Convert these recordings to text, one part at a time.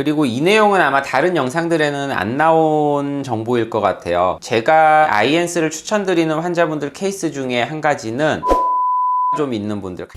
그리고 이 내용은 아마 다른 영상들에는 안 나온 정보일 것 같아요. 제가 아이엔스를 추천드리는 환자분들 케이스 중에 한 가지는 좀 있는 분들.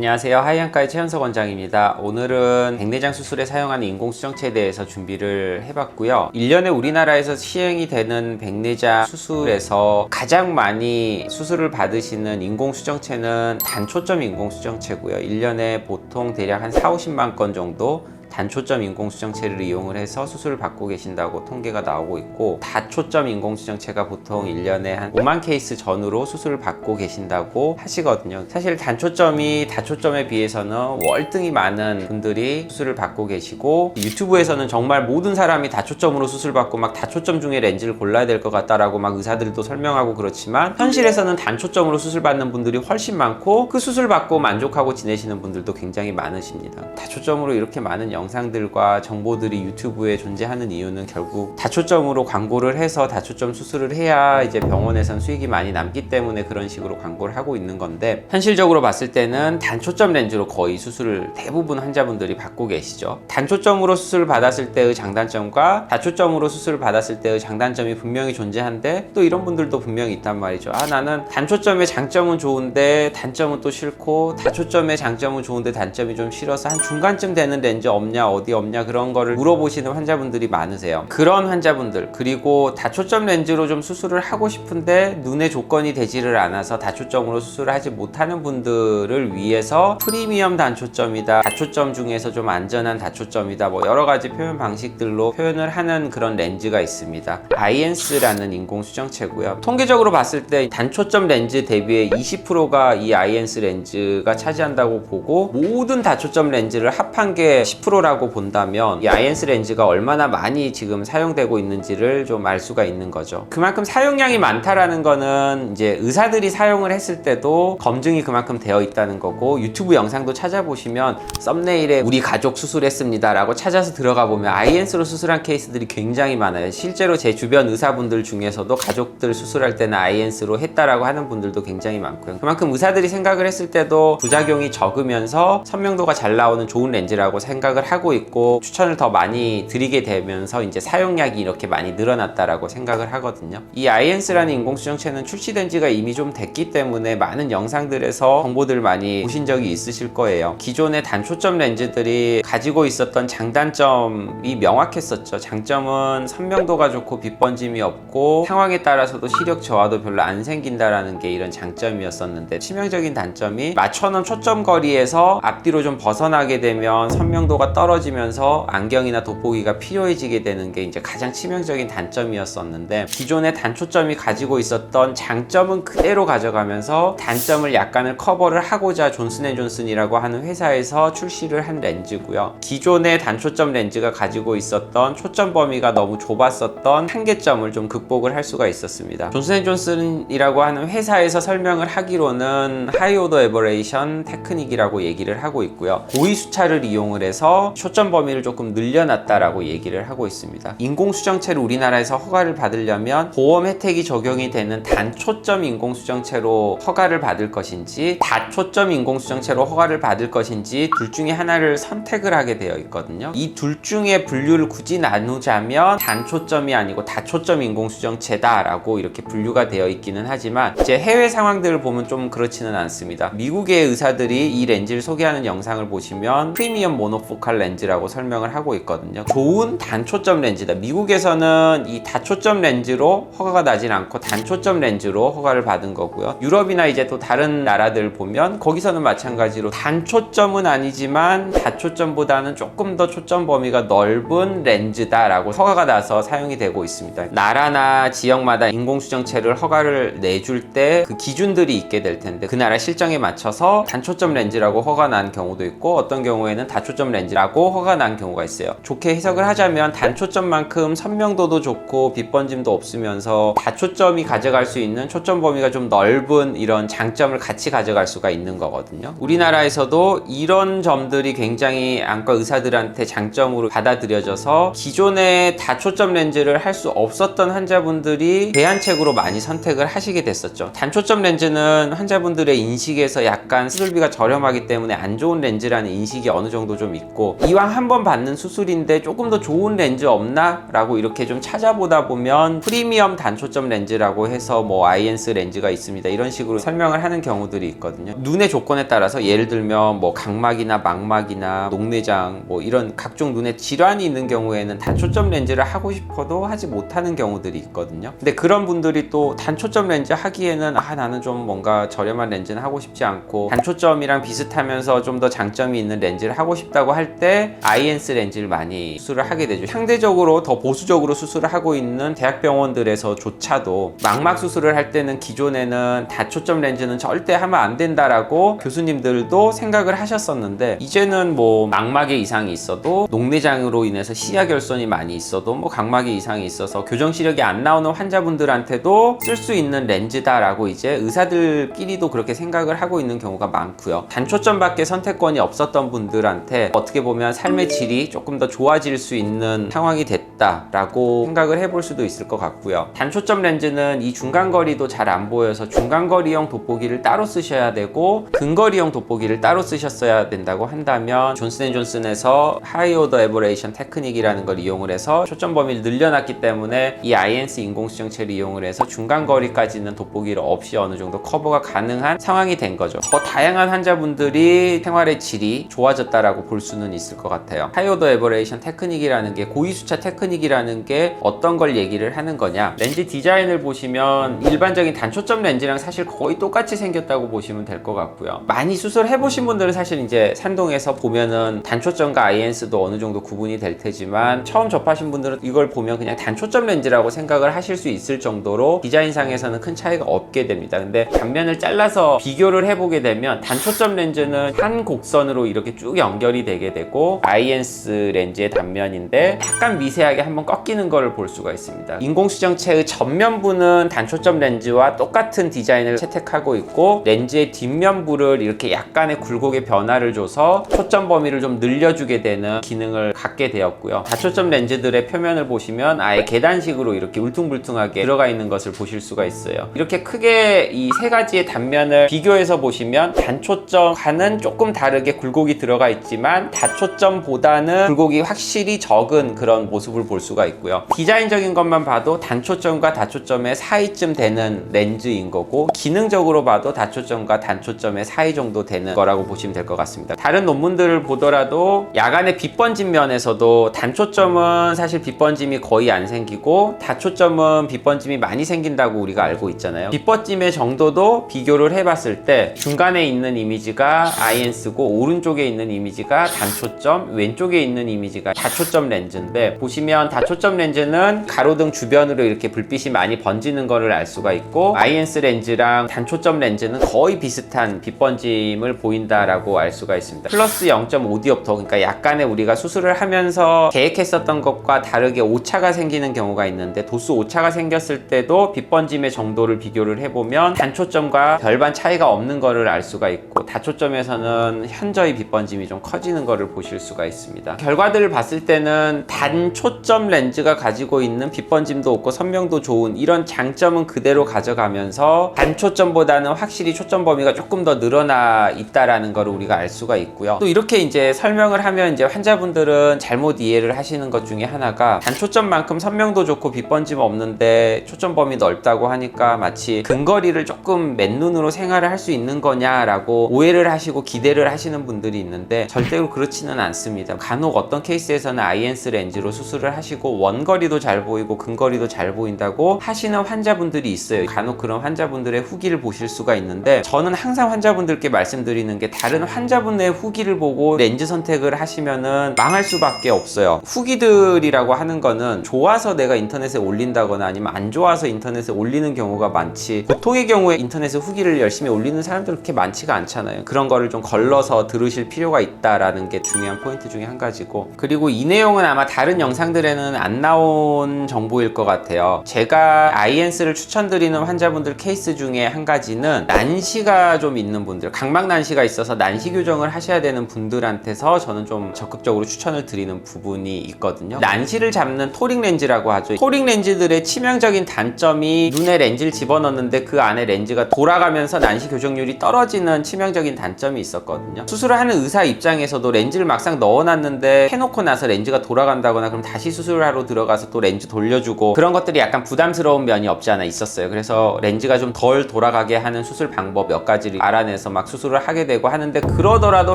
안녕하세요. 하이안과의 최현석 원장입니다. 오늘은 백내장 수술에 사용하는 인공수정체에 대해서 준비를 해봤고요. 1년에 우리나라에서 시행이 되는 백내장 수술에서 가장 많이 수술을 받으시는 인공수정체는 단초점 인공수정체고요. 1년에 보통 대략 한 4, 50만 건 정도 단초점 인공수정체를 이용을 해서 수술을 받고 계신다고 통계가 나오고 있고 다초점 인공수정체가 보통 1년에 한 5만 케이스 전후로 수술을 받고 계신다고 하시거든요. 사실 단초점이 다초점에 비해서는 월등히 많은 분들이 수술을 받고 계시고 유튜브에서는 정말 모든 사람이 다초점으로 수술 받고 막 다초점 중에 렌즈를 골라야 될 것 같다라고 막 의사들도 설명하고 그렇지만 현실에서는 단초점으로 수술 받는 분들이 훨씬 많고 그 수술 받고 만족하고 지내시는 분들도 굉장히 많으십니다. 다초점으로 이렇게 많은 영상 들과 정보들이 유튜브에 존재하는 이유는 결국 다초점으로 광고를 해서 다초점 수술을 해야 이제 병원에선 수익이 많이 남기 때문에 그런 식으로 광고를 하고 있는 건데 현실적으로 봤을 때는 단초점 렌즈로 거의 수술을 대부분 환자분들이 받고 계시죠. 단초점으로 수술을 받았을 때의 장단점과 다초점으로 수술을 받았을 때의 장단점이 분명히 존재한데 또 이런 분들도 분명히 있단 말이죠. 아 나는 단초점의 장점은 좋은데 단점은 또 싫고 다초점의 장점은 좋은데 단점이 좀 싫어서 한 중간쯤 되는 렌즈 없냐 어디 없냐 그런 거를 물어보시는 환자분들이 많으세요. 그런 환자분들 그리고 다초점 렌즈로 좀 수술을 하고 싶은데 눈의 조건이 되지를 않아서 다초점으로 수술을 하지 못하는 분들을 위해서 프리미엄 단초점이다. 다초점 중에서 좀 안전한 다초점이다. 뭐 여러 가지 표현 방식들로 표현을 하는 그런 렌즈가 있습니다. 아이엔스라는 인공수정체고요. 통계적으로 봤을 때 단초점 렌즈 대비의 20%가 이 아이엔스 렌즈가 차지한다고 보고 모든 다초점 렌즈를 합한 게 10% 라고 본다면 이 아이엔스 렌즈가 얼마나 많이 지금 사용되고 있는지를 좀 알 수가 있는 거죠. 그만큼 사용량이 많다라는 거는 이제 의사들이 사용을 했을 때도 검증이 그만큼 되어 있다는 거고 유튜브 영상도 찾아보시면 썸네일에 우리 가족 수술했습니다 라고 찾아서 들어가 보면 아이엔스로 수술한 케이스들이 굉장히 많아요. 실제로 제 주변 의사분들 중에서도 가족들 수술할 때는 아이엔스로 했다라고 하는 분들도 굉장히 많고요. 그만큼 의사들이 생각을 했을 때도 부작용이 적으면서 선명도가 잘 나오는 좋은 렌즈라고 생각을 하고 있고 추천을 더 많이 드리게 되면서 이제 사용량이 이렇게 많이 늘어났다라고 생각을 하거든요. 이 아이엔스라는 인공수정체는 출시된 지가 이미 좀 됐기 때문에 많은 영상들에서 정보들 많이 보신 적이 있으실 거예요. 기존의 단초점 렌즈들이 가지고 있었던 장단점이 명확했었죠. 장점은 선명도가 좋고 빛번짐이 없고 상황에 따라서도 시력 저하도 별로 안 생긴다라는 게 이런 장점이었었는데 치명적인 단점이 맞춰놓은 초점 거리에서 앞뒤로 좀 벗어나게 되면 선명도가 떨 어지면서 안경이나 돋보기가 필요해지게 되는 게 이제 가장 치명적인 단점이었었는데 기존의 단초점이 가지고 있었던 장점은 그대로 가져가면서 단점을 약간을 커버를 하고자 존슨앤존슨이라고 하는 회사에서 출시를 한 렌즈고요. 기존의 단초점 렌즈가 가지고 있었던 초점 범위가 너무 좁았었던 한계점을 좀 극복을 할 수가 있었습니다. 존슨앤존슨이라고 하는 회사에서 설명을 하기로는 하이 오더 에버레이션 테크닉이라고 얘기를 하고 있고요. 고위 수차를 이용을 해서 초점 범위를 조금 늘려놨다라고 얘기를 하고 있습니다. 인공수정체를 우리나라에서 허가를 받으려면 보험 혜택이 적용이 되는 단초점 인공수정체로 허가를 받을 것인지 다초점 인공수정체로 허가를 받을 것인지 둘 중에 하나를 선택을 하게 되어 있거든요. 이 둘 중에 분류를 굳이 나누자면 단초점이 아니고 다초점 인공수정체다라고 이렇게 분류가 되어 있기는 하지만 이제 해외 상황들을 보면 좀 그렇지는 않습니다. 미국의 의사들이 이 렌즈를 소개하는 영상을 보시면 프리미엄 모노포칼 렌즈라고 설명을 하고 있거든요. 좋은 단초점 렌즈다. 미국에서는 이 다초점 렌즈로 허가가 나진 않고 단초점 렌즈로 허가를 받은 거고요. 유럽이나 이제 또 다른 나라들 보면 거기서는 마찬가지로 단초점은 아니지만 다초점보다는 조금 더 초점 범위가 넓은 렌즈다 라고 허가가 나서 사용이 되고 있습니다. 나라나 지역마다 인공수정체를 허가를 내줄 때 그 기준들이 있게 될 텐데 그 나라 실정에 맞춰서 단초점 렌즈라고 허가 난 경우도 있고 어떤 경우에는 다초점 렌즈라고 라고 허가 난 경우가 있어요. 좋게 해석을 하자면 단초점만큼 선명도도 좋고 빛번짐도 없으면서 다초점이 가져갈 수 있는 초점 범위가 좀 넓은 이런 장점을 같이 가져갈 수가 있는 거거든요. 우리나라에서도 이런 점들이 굉장히 안과 의사들한테 장점으로 받아들여져서 기존에 다초점 렌즈를 할 수 없었던 환자분들이 대안책으로 많이 선택을 하시게 됐었죠. 단초점 렌즈는 환자분들의 인식에서 약간 수술비가 저렴하기 때문에 안 좋은 렌즈라는 인식이 어느 정도 좀 있고 이왕 한 번 받는 수술인데 조금 더 좋은 렌즈 없나? 라고 이렇게 좀 찾아보다 보면 프리미엄 단초점 렌즈라고 해서 뭐 아이엔스 렌즈가 있습니다. 이런 식으로 설명을 하는 경우들이 있거든요. 눈의 조건에 따라서 예를 들면 뭐 각막이나 망막이나 녹내장 뭐 이런 각종 눈에 질환이 있는 경우에는 단초점 렌즈를 하고 싶어도 하지 못하는 경우들이 있거든요. 근데 그런 분들이 또 단초점 렌즈 하기에는 아 나는 좀 뭔가 저렴한 렌즈는 하고 싶지 않고 단초점이랑 비슷하면서 좀 더 장점이 있는 렌즈를 하고 싶다고 할때 아이엔스 렌즈를 많이 수술을 하게 되죠. 상대적으로 더 보수적으로 수술을 하고 있는 대학병원들에서조차도 망막 수술을 할 때는 기존에는 다초점 렌즈는 절대 하면 안 된다라고 교수님들도 생각을 하셨었는데 이제는 뭐 망막에 이상이 있어도 녹내장으로 인해서 시야 결손이 많이 있어도 뭐 각막에 이상이 있어서 교정 시력이 안 나오는 환자분들한테도 쓸 수 있는 렌즈다라고 이제 의사들끼리도 그렇게 생각을 하고 있는 경우가 많고요. 단초점밖에 선택권이 없었던 분들한테 어떻게 보면 삶의 질이 조금 더 좋아질 수 있는 상황이 됐다라고 생각을 해볼 수도 있을 것 같고요. 단초점 렌즈는 이 중간 거리도 잘 안 보여서 중간 거리형 돋보기를 따로 쓰셔야 되고 근거리형 돋보기를 따로 쓰셨어야 된다고 한다면 존슨앤존슨에서 하이 오더 에버레이션 테크닉이라는 걸 이용을 해서 초점 범위를 늘려놨기 때문에 이 INC 인공수정체를 이용을 해서 중간 거리까지는 돋보기를 없이 어느 정도 커버가 가능한 상황이 된 거죠. 더 다양한 환자분들이 생활의 질이 좋아졌다라고 볼 수는 있을 것 같아요. 하이 오더 에버레이션 테크닉이라는 게 고위수차 테크닉이라는 게 어떤 걸 얘기를 하는 거냐 렌즈 디자인을 보시면 일반적인 단초점 렌즈랑 사실 거의 똑같이 생겼다고 보시면 될 것 같고요. 많이 수술해 보신 분들은 사실 이제 산동에서 보면은 단초점과 아이엔스도 어느 정도 구분이 될 테지만 처음 접하신 분들은 이걸 보면 그냥 단초점 렌즈라고 생각을 하실 수 있을 정도로 디자인상에서는 큰 차이가 없게 됩니다. 근데 단면을 잘라서 비교를 해보게 되면 단초점 렌즈는 한 곡선으로 이렇게 쭉 연결이 되게 되고 아이엔스 렌즈의 단면인데 약간 미세하게 한번 꺾이는 거를 볼 수가 있습니다. 인공수정체의 전면부는 단초점 렌즈와 똑같은 디자인을 채택하고 있고 렌즈의 뒷면부를 이렇게 약간의 굴곡의 변화를 줘서 초점 범위를 좀 늘려주게 되는 기능을 갖게 되었고요. 다초점 렌즈들의 표면을 보시면 아예 계단식으로 이렇게 울퉁불퉁하게 들어가 있는 것을 보실 수가 있어요. 이렇게 크게 이 세 가지의 단면을 비교해서 보시면 단초점과는 조금 다르게 굴곡이 들어가 있지만 다 초점보다는 굴곡이 확실히 적은 그런 모습을 볼 수가 있고요. 디자인적인 것만 봐도 단초점과 다초점의 사이쯤 되는 렌즈인 거고 기능적으로 봐도 다초점과 단초점의 사이 정도 되는 거라고 보시면 될 것 같습니다. 다른 논문들을 보더라도 야간의 빛 번짐 면에서도 단초점은 사실 빛 번짐이 거의 안 생기고 다초점은 빛 번짐이 많이 생긴다고 우리가 알고 있잖아요. 빛 번짐의 정도도 비교를 해봤을 때 중간에 있는 이미지가 아이엔스고 오른쪽에 있는 이미지가 단초점, 왼쪽에 있는 이미지가 다초점 렌즈인데 보시면 다초점 렌즈는 가로등 주변으로 이렇게 불빛이 많이 번지는 거를 알 수가 있고 아이엔스 렌즈랑 단초점 렌즈는 거의 비슷한 빛 번짐을 보인다라고 알 수가 있습니다. 플러스 0.5디옵터 그러니까 약간의 우리가 수술을 하면서 계획했었던 것과 다르게 오차가 생기는 경우가 있는데 도수 오차가 생겼을 때도 빛 번짐의 정도를 비교를 해보면 단초점과 별반 차이가 없는 거를 알 수가 있고 다초점에서는 현저히 빛 번짐이 좀 커지는 거를 보실 수가 있습니다. 결과들을 봤을 때는 단초점 렌즈가 가지고 있는 빛 번짐도 없고 선명도 좋은 이런 장점은 그대로 가져가면서 단초점보다는 확실히 초점 범위가 조금 더 늘어나 있다라는 걸 우리가 알 수가 있고요. 또 이렇게 이제 설명을 하면 이제 환자분들은 잘못 이해를 하시는 것 중에 하나가 단초점만큼 선명도 좋고 빛 번짐 없는데 초점 범위 넓다고 하니까 마치 근거리를 조금 맨눈으로 생활을 할 수 있는 거냐라고 오해를 하시고 기대를 하시는 분들이 있는데 절대로 그렇지는 않습니다. 간혹 어떤 케이스에서는 아이엔스 렌즈로 수술을 하시고 원거리도 잘 보이고 근거리도 잘 보인다고 하시는 환자분들이 있어요. 간혹 그런 환자분들의 후기를 보실 수가 있는데 저는 항상 환자분들께 말씀드리는 게 다른 환자분의 후기를 보고 렌즈 선택을 하시면은 망할 수밖에 없어요. 후기들이라고 하는 거는 좋아서 내가 인터넷에 올린다거나 아니면 안 좋아서 인터넷에 올리는 경우가 많지 보통의 경우에 인터넷에 후기를 열심히 올리는 사람들 그렇게 많지가 않잖아요. 그런 거를 좀 걸러서 들으실 필요가 있다라는 게 중요 한 포인트 중에 한 가지고 그리고 이 내용은 아마 다른 영상들에는 안 나온 정보일 것 같아요. 제가 아이엔스를 추천드리는 환자분들 케이스 중에 한 가지는 난시가 좀 있는 분들, 각막 난시가 있어서 난시 교정을 하셔야 되는 분들한테서 저는 좀 적극적으로 추천을 드리는 부분이 있거든요. 난시를 잡는 토링 렌즈라고 하죠. 토링 렌즈들의 치명적인 단점이 눈에 렌즈를 집어넣는데 그 안에 렌즈가 돌아가면서 난시 교정률이 떨어지는 치명적인 단점이 있었거든요. 수술을 하는 의사 입장에서도 렌즈 를 막상 넣어놨는데 해놓고 나서 렌즈가 돌아간다거나 그럼 다시 수술을 하러 들어가서 또 렌즈 돌려주고 그런 것들이 약간 부담스러운 면이 없지 않아 있었어요. 그래서 렌즈가 좀 덜 돌아가게 하는 수술 방법 몇 가지를 알아내서 막 수술을 하게 되고 하는데 그러더라도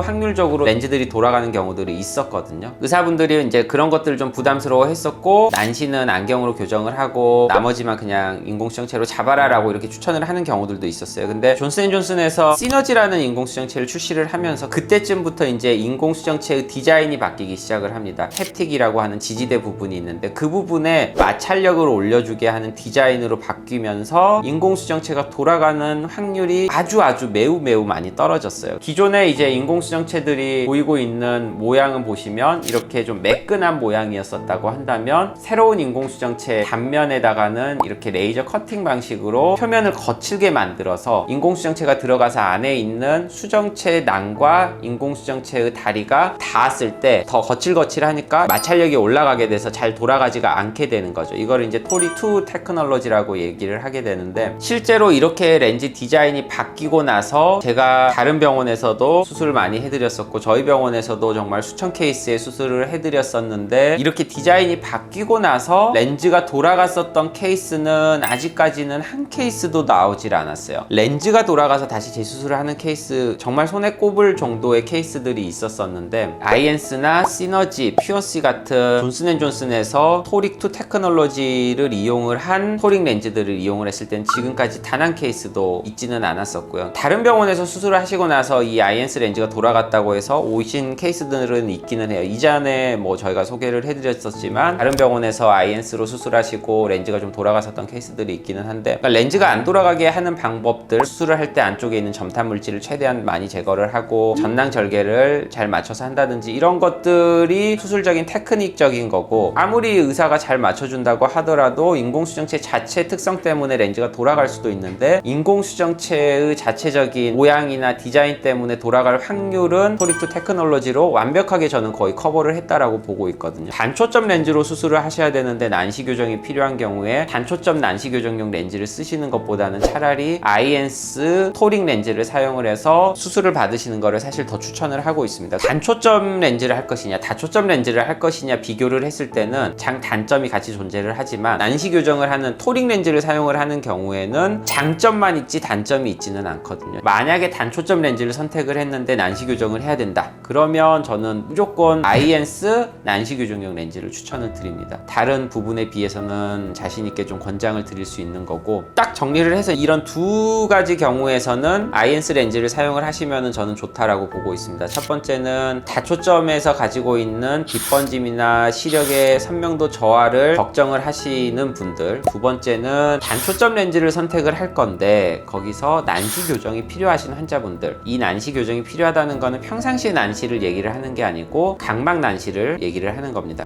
확률적으로 렌즈들이 돌아가는 경우들이 있었거든요. 의사분들이 이제 그런 것들을 좀 부담스러워 했었고 난시는 안경으로 교정을 하고 나머지만 그냥 인공수정체로 잡아라라고 이렇게 추천을 하는 경우들도 있었어요. 근데 존슨앤존슨에서 시너지라는 인공수정체를 출시를 하면서 그때쯤부터 이제 인공수정 체의 디자인이 바뀌기 시작을 합니다. 햅틱이라고 하는 지지대 부분이 있는데 그 부분에 마찰력을 올려주게 하는 디자인으로 바뀌면서 인공수정체가 돌아가는 확률이 아주 아주 매우 매우 많이 떨어졌어요. 기존에 이제 인공수정체들이 보이고 있는 모양은 보시면 이렇게 좀 매끈한 모양이었었다고 한다면 새로운 인공수정체 단면에다가는 이렇게 레이저 커팅 방식으로 표면을 거칠게 만들어서 인공수정체가 들어가서 안에 있는 수정체 낭과 인공수정체의 다리가 닿았을 때 더 거칠거칠하니까 마찰력이 올라가게 돼서 잘 돌아가지가 않게 되는 거죠. 이걸 이제 토리2 테크놀로지라고 얘기를 하게 되는데 실제로 이렇게 렌즈 디자인이 바뀌고 나서 제가 다른 병원에서도 수술을 많이 해드렸었고 저희 병원에서도 정말 수천 케이스의 수술을 해드렸었는데 이렇게 디자인이 바뀌고 나서 렌즈가 돌아갔었던 케이스는 아직까지는 한 케이스도 나오질 않았어요. 렌즈가 돌아가서 다시 재수술을 하는 케이스 정말 손에 꼽을 정도의 케이스들이 있었었는데 아이엔스나 시너지, 퓨어시 같은 존슨앤존슨에서 토릭2 테크놀로지를 이용을 한 토릭 렌즈들을 이용을 했을 땐 지금까지 단 한 케이스도 있지는 않았었고요. 다른 병원에서 수술을 하시고 나서 이 아이엔스 렌즈가 돌아갔다고 해서 오신 케이스들은 있기는 해요. 이전에 뭐 저희가 소개를 해드렸었지만 다른 병원에서 아이엔스로 수술하시고 렌즈가 좀 돌아갔었던 케이스들이 있기는 한데 그러니까 렌즈가 안 돌아가게 하는 방법들 수술을 할 때 안쪽에 있는 점탄 물질을 최대한 많이 제거를 하고 전낭 절개를 잘 맞춰서 한다든지 이런 것들이 수술적인 테크닉적인 거고 아무리 의사가 잘 맞춰준다고 하더라도 인공수정체 자체 특성 때문에 렌즈가 돌아갈 수도 있는데 인공수정체의 자체적인 모양이나 디자인 때문에 돌아갈 확률은 토리2 테크놀로지로 완벽하게 저는 거의 커버를 했다라고 보고 있거든요. 단초점 렌즈로 수술을 하셔야 되는데 난시 교정이 필요한 경우에 단초점 난시 교정용 렌즈를 쓰시는 것보다는 차라리 아이엔스 토링 렌즈를 사용을 해서 수술을 받으시는 거를 사실 더 추천을 하고 있습니다. 단초 점 렌즈를 할 것이냐, 다초점 렌즈를 할 것이냐 비교를 했을 때는 장 단점이 같이 존재를 하지만 난시 교정을 하는 토링 렌즈를 사용을 하는 경우에는 장점만 있지 단점이 있지는 않거든요. 만약에 단초점 렌즈를 선택을 했는데 난시 교정을 해야 된다. 그러면 저는 무조건 아이엔스 난시 교정용 렌즈를 추천을 드립니다. 다른 부분에 비해서는 자신 있게 좀 권장을 드릴 수 있는 거고 딱 정리를 해서 이런 두 가지 경우에서는 아이엔스 렌즈를 사용을 하시면 저는 좋다라고 보고 있습니다. 첫 번째는 다초점에서 가지고 있는 빗번짐이나 시력의 선명도 저하를 걱정을 하시는 분들 두 번째는 단초점 렌즈를 선택을 할 건데 거기서 난시 교정이 필요하신 환자분들 이 난시 교정이 필요하다는 거는 평상시의 난시를 얘기를 하는 게 아니고 각막 난시를 얘기를 하는 겁니다.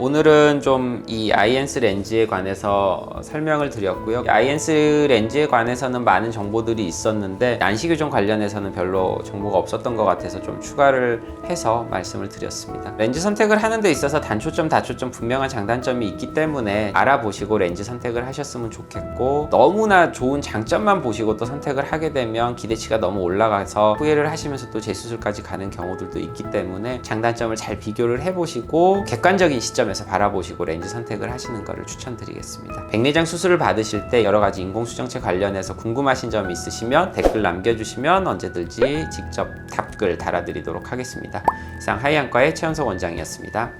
오늘은 좀이 아이엔스 렌즈에 관해서 설명을 드렸고요. 아이엔스 렌즈에 관해서는 많은 정보들이 있었는데 교정 관련해서는 별로 정보가 없었던 것 같아서 좀 추가를 해서 말씀을 드렸습니다. 렌즈 선택을 하는 데 있어서 단초점, 다초점 분명한 장단점이 있기 때문에 알아보시고 렌즈 선택을 하셨으면 좋겠고 너무나 좋은 장점만 보시고 또 선택을 하게 되면 기대치가 너무 올라가서 후회를 하시면서 또 재수술까지 가는 경우들도 있기 때문에 장단점을 잘 비교를 해보시고 객관적인 시점 에서 바라보시고 렌즈 선택을 하시는 것을 추천드리겠습니다. 백내장 수술을 받으실 때 여러 가지 인공수정체 관련해서 궁금하신 점이 있으시면 댓글 남겨주시면 언제든지 직접 답글 달아드리도록 하겠습니다. 이상 하이안과의 최현석 원장이었습니다.